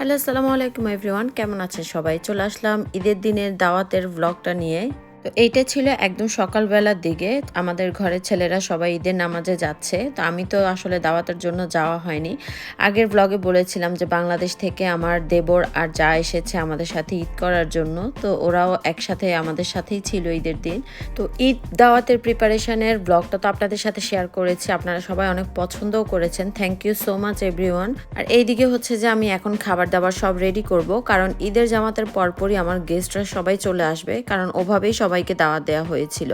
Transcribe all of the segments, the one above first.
Hello আসসালামু আলাইকুম everyone. কেমন আছেন সবাই? চলে আসলাম ঈদের দিনের দাওয়াতের ব্লগটা নিয়ে। তো এইটা ছিল একদম সকালবেলার দিকে। আমাদের ঘরের ছেলেরা সবাই ঈদের নামাজে যাচ্ছে। তো আমি তো আসলে দাওয়াতের জন্য যাওয়া হয়নি। আগের ব্লগে বলেছিলাম যে বাংলাদেশ থেকে আমার দেবর আর যা এসেছে আমাদের সাথে ঈদ করার জন্য। তো ওরাও একসাথে আমাদের সাথেই ছিল ঈদের দিন। তো ঈদ দাওয়াতের প্রিপারেশনের ব্লগটা তো আপনাদের সাথে শেয়ার করেছি। আপনারা সবাই অনেক পছন্দও করেছেন। Thank you so much everyone আর এইদিকে হচ্ছে যে আমি এখন খাবার দাবার সব রেডি করব। কারণ ঈদের জামাতের পরপরই আমার গেস্টরা সবাই চলে আসবে। কারণ ওভাবেই সবাইকে দাওয়াত দেওয়া হয়েছিল।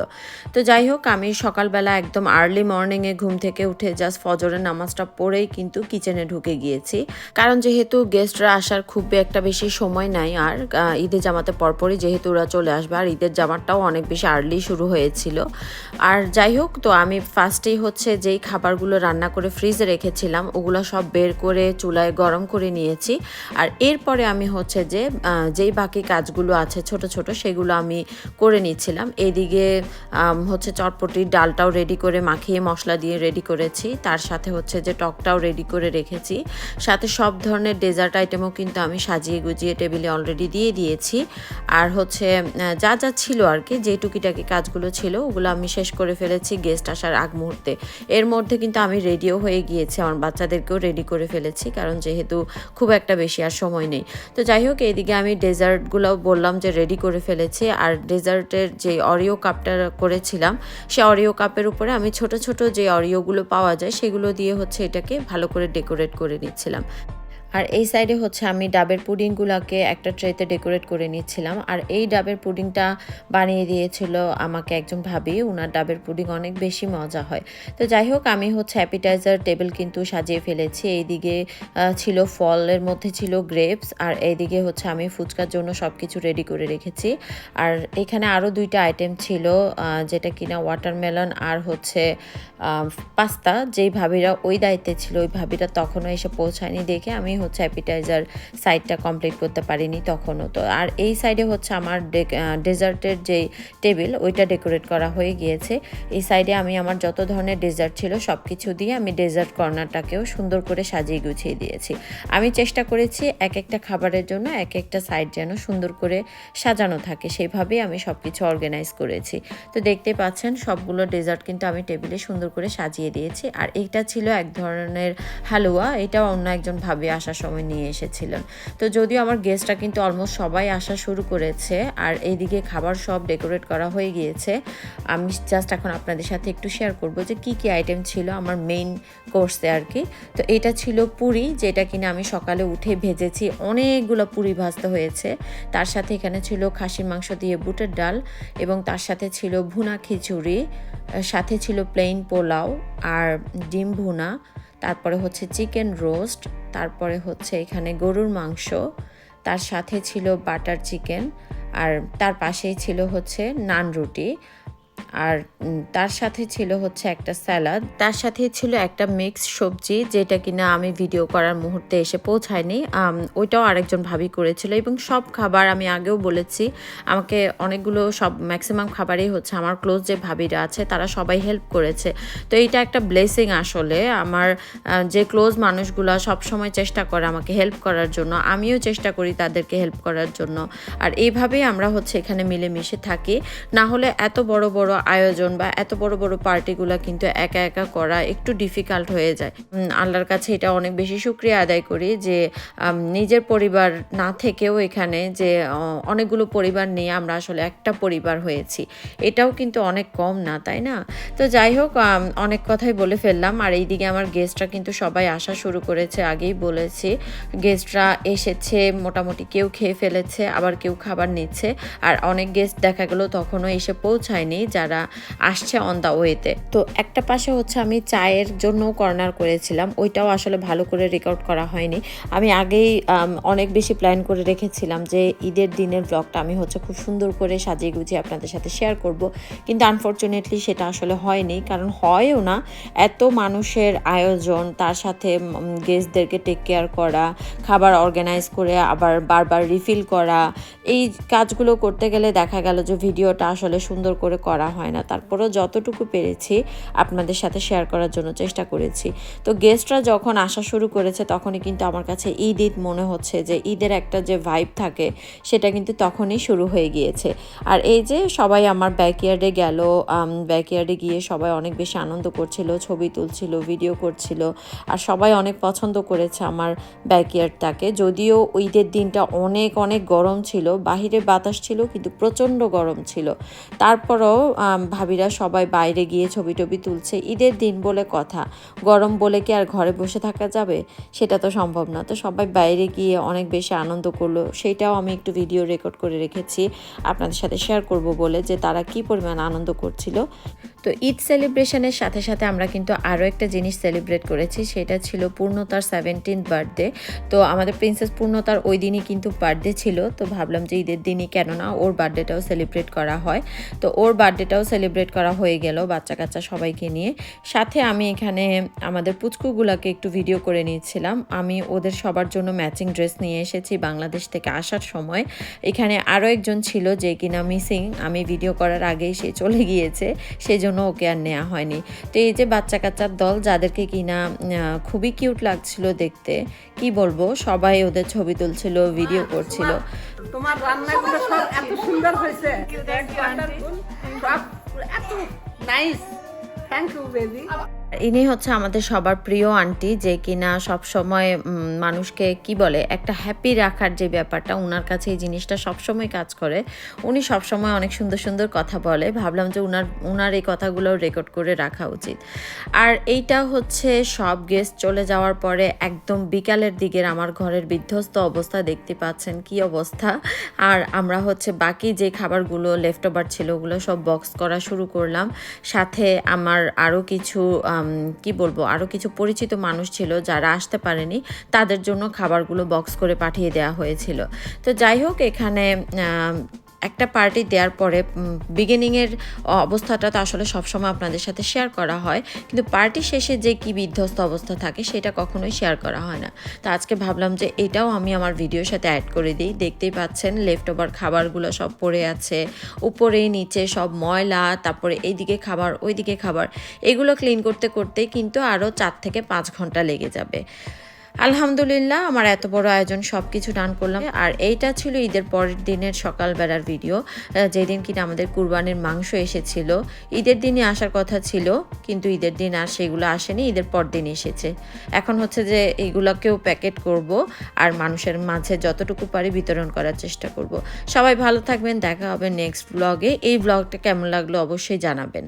তো যাই হোক, আমি সকালবেলা একদম আর্লি মর্নিংয়ে ঘুম থেকে উঠে জাস্ট ফজরের নামাজটা পড়েই কিন্তু কিচেনে ঢুকে গিয়েছি। কারণ যেহেতু গেস্টরা আসার খুব একটা বেশি সময় নাই, আর ঈদের জামাতে পরপরই যেহেতু ওরা চলে আসবে, আর ঈদের জামাটাও অনেক বেশি আর্লি শুরু হয়েছিল। আর যাই হোক, তো আমি ফার্স্টেই হচ্ছে যেই খাবারগুলো রান্না করে ফ্রিজে রেখেছিলাম, ওগুলো সব বের করে চুলায় গরম করে নিয়েছি। আর এরপরে আমি হচ্ছে যে যেই বাকি কাজগুলো আছে ছোট ছোট, সেগুলো আমি করে নিচ্ছিলাম এইদিকে আম, হচ্ছে চটপটির ডালটাও রেডি করে মাখিয়ে মশলা দিয়ে রেডি করেছি। তার সাথে হচ্ছে যে টকটাও রেডি করে রেখেছি। সাথে সব ধরনের ডেজার্ট আইটেমও কিন্তু আমি সাজিয়ে গুজিয়ে টেবিলে অলরেডি দিয়ে দিয়েছি। আর হচ্ছে যা যা ছিল আর কি যে টুকিটাকি কাজগুলো ছিল ওগুলো আমি শেষ করে ফেলেছি গেস্ট আসার আগ মুহূর্তে। এর মধ্যে কিন্তু আমি রেডিও হয়ে গিয়েছি আমার বাচ্চাদেরকেও রেডি করে ফেলেছি কারণ যেহেতু খুব একটা বেশি আর সময় নেই। তো যাই হোক এইদিকে আমি ডেজার্টগুলো বললাম যে রেডি করে ফেলেছি। আর ডেজার্টের যে অরিও কাপটা করেছিলাম, সে অরিও কাপের উপরে আমি ছোট ছোট যে অরিওগুলো পাওয়া যায়, সেগুলো দিয়ে হচ্ছে এটাকে ভালো করে ডেকোরেট করে নিচ্ছিলাম। আর এই সাইডে হচ্ছে আমি ডাবের পুডিংগুলোকে একটা ট্রেতে ডেকোরেট করে নিচ্ছিলাম। আর এই ডাবের পুডিংটা বানিয়ে দিয়েছিল আমাকে একজন ভাবি ওনার ডাবের পুডিং অনেক বেশি মজা হয়। তো যাই হোক, আমি হচ্ছে অ্যাপিটাইজার টেবিল কিন্তু সাজিয়ে ফেলেছি। এইদিকে ছিল ফলের মধ্যে ছিল গ্রেপস আর এইদিকে হচ্ছে আমি ফুচকার জন্য সব কিছু রেডি করে রেখেছি। আর এখানে আরও দুইটা আইটেম ছিল যেটা কিনা ওয়াটারমেলন আর হচ্ছে পাস্তা। যেই ভাবিরা ওই দায়িত্বে ছিল, ওই ভাবিরা তখনও এসে পৌঁছায়নি দেখে আমি হচ্ছে অ্যাপিটাইজার সাইডটা কমপ্লিট করতে পারিনি তখনও। তো আর এই সাইডে হচ্ছে আমার ডেজার্টের যেই টেবিল ওইটা ডেকোরেট করা হয়ে গিয়েছে। এই সাইডে আমি আমার যত ধরনের ডেজার্ট ছিল সব কিছু দিয়ে আমি ডেজার্ট কর্নারটাকেও সুন্দর করে সাজিয়ে গুছিয়ে দিয়েছি। আমি চেষ্টা করেছি এক একটা খাবারের জন্য এক একটা সাইড যেন সুন্দর করে সাজানো থাকে সেইভাবেই আমি সব কিছু অর্গানাইজ করেছি। তো দেখতে পাচ্ছেন সবগুলো ডেজার্ট কিন্তু আমি টেবিলে সুন্দর করে সাজিয়ে দিয়েছি। আর এইটা ছিল এক ধরনের হালুয়া, এটাও অন্য একজন ভাবে আসার সময় নিয়ে এসেছিলেন। তো যদিও আমার গেস্টরা কিন্তু অলমোস্ট সবাই আসা শুরু করেছে, আর এইদিকে খাবার সব ডেকোরেট করা হয়ে গিয়েছে। আমি জাস্ট এখন আপনাদের সাথে একটু শেয়ার করব যে কি কি আইটেম ছিল আমার মেইন কোর্সে আর কি। তো এটা ছিল পুরি, যেটা কিনা আমি সকালে উঠে ভেজেছি। অনেকগুলো পুরি ভাজতে হয়েছে। তার সাথে এখানে ছিল খাসির মাংস দিয়ে বুটের ডাল এবং তার সাথে ছিল ভুনা খিচুড়ি, সাথে ছিল প্লেন পোলাও আর ডিম ভুনা। তারপরে হচ্ছে চিকেন রোস্ট, তারপরে হচ্ছে এখানে গরুর মাংস, তার সাথে ছিল বাটার চিকেন, আর তার পাশেই ছিল হচ্ছে নান রুটি। আর তার সাথে ছিল হচ্ছে একটা স্যালাড তার সাথে ছিল একটা মিক্স সবজি যেটা কিনা আমি ভিডিও করার মুহূর্তে এসে পৌঁছায়নি। ওইটাও আরেকজন ভাবি করেছিল এবং সব খাবার আমি আগেও বলেছি, আমাকে অনেকগুলো সব ম্যাক্সিমাম খাবারই হচ্ছে আমার ক্লোজ যে ভাবিরা আছে তারা সবাই হেল্প করেছে। তো এইটা একটা ব্লেসিং আসলে আমার যে ক্লোজ মানুষগুলো সব সময় চেষ্টা করে আমাকে হেল্প করার জন্য, আমিও চেষ্টা করি তাদেরকে হেল্প করার জন্য। আর এইভাবেই আমরা হচ্ছে এখানে মিলেমিশে থাকি। না হলে এত বড় বড় আয়োজন বা এত বড় বড় পার্টিগুলো কিন্তু একা একা করা একটু ডিফিকাল্ট হয়ে যায়। আল্লাহর কাছে এটা অনেক বেশি শুক্রিয়া আদায় করি যে নিজের পরিবার না থেকেও এখানে যে অনেকগুলো পরিবার নিয়ে আমরা আসলে একটা পরিবার হয়েছি। এটাও কিন্তু অনেক কম না, তাই না? তো যাই হোক অনেক কথাই বলে ফেললাম। আর এইদিকে আমার গেস্টরা কিন্তু সবাই আসা শুরু করেছে, আগেই বলেছি। গেস্টরা এসেছে, মোটামুটি কেউ খেয়ে ফেলেছে, আবার কেউ খাবার নিচ্ছে। আর অনেক গেস্ট দেখা গেল তখনও এসে পৌঁছায়নি। যারা আসছে অন দ্য ওয়েতে তো একটা পাশে হচ্ছে আমি চায়ের জন্য কর্নার করেছিলাম, ওইটাও আসলে ভালো করে রেকর্ড করা হয়নি। আমি আগেই অনেক বেশি প্ল্যান করে রেখেছিলাম যে ঈদের দিনের ব্লগটা আমি হচ্ছে খুব সুন্দর করে সাজিয়ে গুছিয়ে আপনাদের সাথে শেয়ার করব। কিন্তু আনফর্চুনেটলি সেটা আসলে হয়নি, কারণ হয়ও না। এত মানুষের আয়োজন, তার সাথে গেস্টদেরকে টেক কেয়ার করা, খাবার অর্গানাইজ করে আবার বারবার রিফিল করা, এই কাজগুলো করতে গেলে দেখা গেল যে ভিডিওটা আসলে সুন্দর করে করা করা হয় না। তারপরেও যতটুকু পেরেছি আপনাদের সাথে শেয়ার করার জন্য চেষ্টা করেছি। তো গেস্টরা যখন আসা শুরু করেছে তখনই কিন্তু আমার কাছে ঈদ ঈদ মনে হচ্ছে যে ঈদের একটা যে ভাইব থাকে সেটা কিন্তু তখনই শুরু হয়ে গিয়েছে। আর এই যে সবাই আমার ব্যাকয়ার্ডে গেল ব্যাকয়ার্ডে গিয়ে সবাই অনেক বেশি আনন্দ করছিল, ছবি তুলছিল ভিডিও করছিল। আর সবাই অনেক পছন্দ করেছে আমার ব্যাকয়ার্ডটাকে যদিও ঈদের দিনটা অনেক অনেক গরম ছিল, বাহিরে বাতাস ছিল কিন্তু প্রচণ্ড গরম ছিল। তারপরও ভাবিরা সবাই বাইরে গিয়ে ছবি টবি তুলছে। ঈদের দিন বলে কথা, গরম বলে কি আর ঘরে বসে থাকা যাবে? সেটা তো সম্ভব না। তো সবাই বাইরে গিয়ে অনেক বেশি আনন্দ করল। সেইটাও আমি একটু ভিডিও রেকর্ড করে রেখেছি। আপনাদের সাথে শেয়ার করব বলে যে তারা কি পরিমাণ আনন্দ করছিল। তো ঈদ সেলিব্রেশনের সাথে সাথে আমরা কিন্তু আরও একটা জিনিস সেলিব্রেট করেছি। সেটা ছিল পূর্ণতার সেভেন্টিন্থ বার্থডে তো আমাদের প্রিন্সেস পূর্ণতার ওই দিনই কিন্তু বার্থডে ছিল। তো ভাবলাম যে ঈদের দিনই কেন না ওর বার্থডেটাও সেলিব্রেট করা হয়। তো ওর বার্থডেটাও সেলিব্রেট করা হয়ে গেল বাচ্চা কাচ্চা সবাইকে নিয়ে। সাথে আমি এখানে আমাদের পুচকুগুলাকে একটু ভিডিও করে নিয়েছিলাম। আমি ওদের সবার জন্য ম্যাচিং ড্রেস নিয়ে এসেছি বাংলাদেশ থেকে আসার সময়। এখানে আরও একজন ছিল যে কিনা মিসিং আমি ভিডিও করার আগেই সে চলে গিয়েছে সেই জন্য ওকে আর নেওয়া হয়নি। তো এই যে বাচ্চা কাচ্চার দল যাদেরকে কিনা খুবই কিউট লাগছিল দেখতে কি বলব সবাই ওদের ছবি তুলছিল ভিডিও করছিল। তোমার রান্নাগুলো সব এত সুন্দর হয়েছে। এত নাইস থ্যাংক ইউ বেবি ইনি হচ্ছে আমাদের সবার প্রিয় আন্টি, যে কিনা সব সময় মানুষকে কি বলে, একটা হ্যাপি রাখার যে ব্যাপারটা ওনার কাছে এই জিনিসটা সবসময় কাজ করে। উনি সবসময় অনেক সুন্দর সুন্দর কথা বলে। ভাবলাম যে উনার উনার এই কথাগুলো রেকর্ড করে রাখা উচিত। আর এইটা হচ্ছে সব গেস্ট চলে যাওয়ার পরে একদম বিকালের দিকের আমার ঘরের বিধ্বস্ত অবস্থা দেখতে পাচ্ছেন কি অবস্থা। আর আমরা হচ্ছে বাকি যে খাবারগুলো লেফট ওভার ছিল, ওগুলো সব বক্স করা শুরু করলাম। সাথে আমার আরও কিছু কি বলব আরও কিছু পরিচিত মানুষ ছিল যারা আসতে পারেনি, তাদের জন্য খাবারগুলো বক্স করে পাঠিয়ে দেওয়া হয়েছিল। তো যাই হোক, এখানে একটা পার্টি দেওয়ার পরে বিগিনিংয়ের অবস্থাটা তো আসলে সবসময় আপনাদের সাথে শেয়ার করা হয়। কিন্তু পার্টি শেষে যে কি বিধ্বস্ত অবস্থা থাকে, সেটা কখনোই শেয়ার করা হয় না। তো আজকে ভাবলাম যে এটাও আমি আমার ভিডিওর সাথে অ্যাড করে দিই। দেখতেই পাচ্ছেন লেফট ওভার খাবারগুলো সব পড়ে আছে। উপরে, নিচে সব ময়লা, তারপরে এইদিকে খাবার, ওইদিকে খাবার। এগুলো ক্লিন করতে করতে কিন্তু আরও চার থেকে পাঁচ ঘণ্টা লেগে যাবে। আলহামদুলিল্লাহ, আমার এত বড় আয়োজন সব কিছু ডান করলাম। আর এইটা ছিল ঈদের পরের দিনের সকালবেলার ভিডিও যেদিন কিনা আমাদের কুরবানির মাংস এসেছিল। ঈদের দিনে আসার কথা ছিল, কিন্তু ঈদের দিন আর সেগুলো আসেনি, ঈদের পর দিন এসেছে। এখন হচ্ছে যে এইগুলোকেও প্যাকেট করব আর মানুষের মাঝে যতটুকু পারি বিতরণ করার চেষ্টা করব। সবাই ভালো থাকবেন, দেখা হবে নেক্সট ব্লগে। এই ব্লগটা কেমন লাগল অবশ্যই জানাবেন।